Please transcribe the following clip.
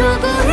如果